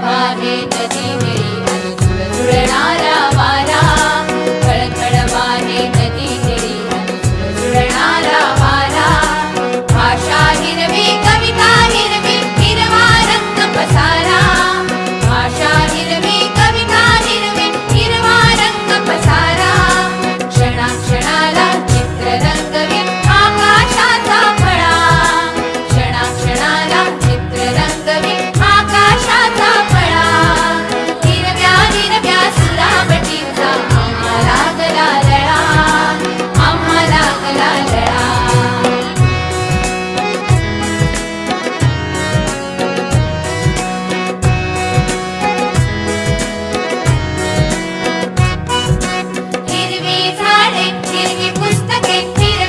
माझे